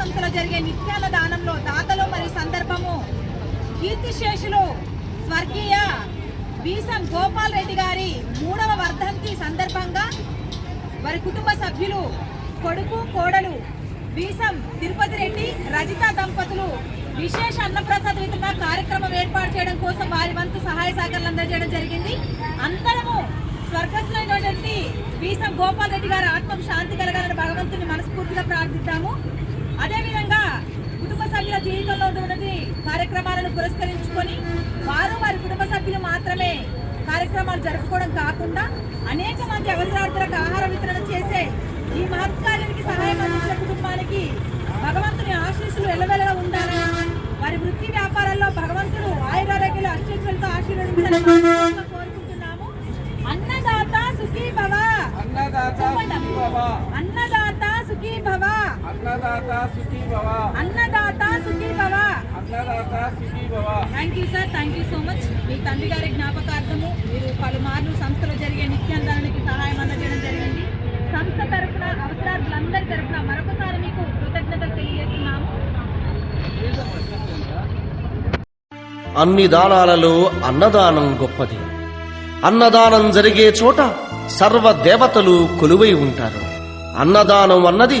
సంస్థలో జరిగే నిత్యాల దానంలో దాతలు మరియు సందర్భము. కీర్తిశేషులు స్వర్గీయ బీసం గోపాల్ రెడ్డి గారి మూడవ వర్ధంతి సందర్భంగా వారి కుటుంబ సభ్యులు కొడుకు కోడలు బీసం తిరుపతి రెడ్డి రజిత దంపతులు విశేష అన్నప్రసాద వితరణ కార్యక్రమం ఏర్పాటు చేయడం కోసం వారి వంతు సహాయ సహకారాలు అందజేయడం జరిగింది. అందరము స్వర్గస్థులైనటువంటి బీసం గోపాల్ రెడ్డి గారి ఆత్మం శాంతి కలగాలని భగవంతుని మనస్ఫూర్తిగా ప్రార్థిద్దాము. అదేవిధంగా కుటుంబ సభ్యుల జీవితంలో ఉన్నటువంటి కార్యక్రమాలను పురస్కరించుకొని వారు వారి కుటుంబ సభ్యులు మాత్రమే కార్యక్రమాలు జరుపుకోవడం కాకుండా అనేక మంది అవసరార్థులకు ఆహార వితరణ చేసే ఈ మహత్కార్యానికి సహాయం అందించిన కుటుంబానికి భగవంతుని ఆశీస్సులు ఎల్లవెల్లలా ఉండాలని వారి వృత్తి వ్యాపారాల్లో భగవంతుడు ఆయురారోగ్యాలు అష్టేశ్వరులతో ఆశీర్వదించాలని కోరుకుంటున్నాము. అన్నదాత సుఖీ భవ అన్నదాత సుఖీ భవ అన్నదాత సుఖీ భవ అన్నదాత సుఖీ భవ అన్నదాత సుఖీ భవ అన్నదాత సుఖీ భవ thank you sir thank you so much మీ తండ్రి గారి జ్ఞాపకార్థము మీరు పలుమార్లు సంస్థలో జరిగే నిత్యాందానికి సహాయం అందజేయడం జరిగింది. సంస్థ తరఫున అవసరార్థులందరి తరఫున మరొకసారి మీకు కృతజ్ఞతలు తెలియజేస్తున్నాము. అన్ని దానాలలో అన్నదానం గొప్పది. అన్నదానం జరిగే చోట సర్వ దేవతలు కొలువై ఉంటారు. అన్నదానం అన్నది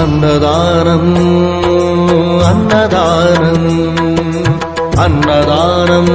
అన్నదానం అన్నదానం అన్నదానం.